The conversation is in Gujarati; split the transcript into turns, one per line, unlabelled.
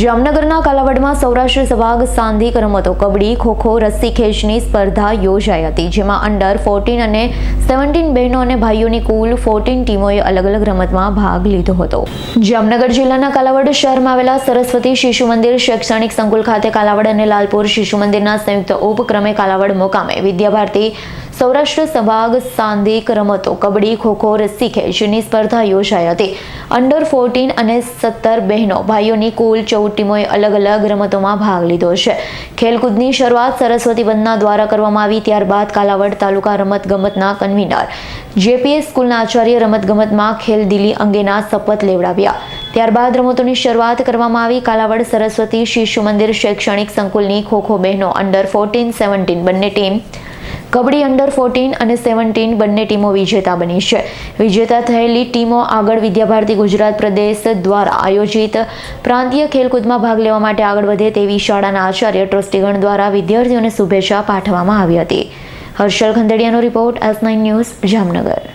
જામનગરના કાલાવડમાં સૌરાષ્ટ્ર સભાગ સાંધિક રમતો, કબડ્ડી, ખોખો, રસ્સી ખેંચની સ્પર્ધા યોજાઈ હતી, જેમાં અંડર ફોર્ટીન અને સેવન્ટીન બહેનો અને ભાઈઓની કુલ ફોર્ટીન ટીમોએ અલગ અલગ રમતમાં ભાગ લીધો હતો. જામનગર જિલ્લાના કાલાવડ શહેરમાં આવેલા સરસ્વતી શિશુ મંદિર શૈક્ષણિક સંકુલ ખાતે કાલાવડ અને લાલપુર શિશુ મંદિરના સંયુક્ત ઉપક્રમે કાલાવડ મુકામે વિદ્યાભારતી સૌરાષ્ટ્ર સભાગ સાંધિક રમતો, કબડ્ડી, ખોખો, રસ્સી ખેંચની સ્પર્ધા યોજાઈ હતી. અંડર ફોર્ટીન અને સત્તર બહેનો ભાઈઓની કુલ ચૌદ ટીમોએ અલગ અલગ રમતોમાં ભાગ લીધો છે. ખેલકૂદની શરૂઆત સરસ્વતી વંદના દ્વારા કરવામાં આવી, ત્યારબાદ કાલાવડ તાલુકા રમત ગમતના કન્વીનર. જેપીએસ સ્કૂલના આચાર્ય રમતગમતમાં ખેલ ખેલદિલી અંગેના શપથ લેવડાવ્યા. ત્યારબાદ રમતોની શરૂઆત કરવામાં આવી, કાલાવડ સરસ્વતી શિશુ મંદિર શૈક્ષણિક સંકુલની ખોખો બહેનો અંડર ફોર્ટીન સેવન્ટીન બંને ટીમ કબડ્ડી અંડર ફોર્ટીન અને સેવન્ટીન બંને ટીમો વિજેતા બની છે. વિજેતા થયેલી ટીમો આગળ વિદ્યાભારતી ગુજરાત પ્રદેશ દ્વારા આયોજિત પ્રાંતીય ખેલકૂદમાં ભાગ લેવા માટે આગળ વધે તેવી શાળાના આચાર્ય ટ્રસ્ટીગણ દ્વારા વિદ્યાર્થીઓને શુભેચ્છા પાઠવવામાં આવી હતી. Harshal ખંદેડિયાનો report S nine news Jamnagar.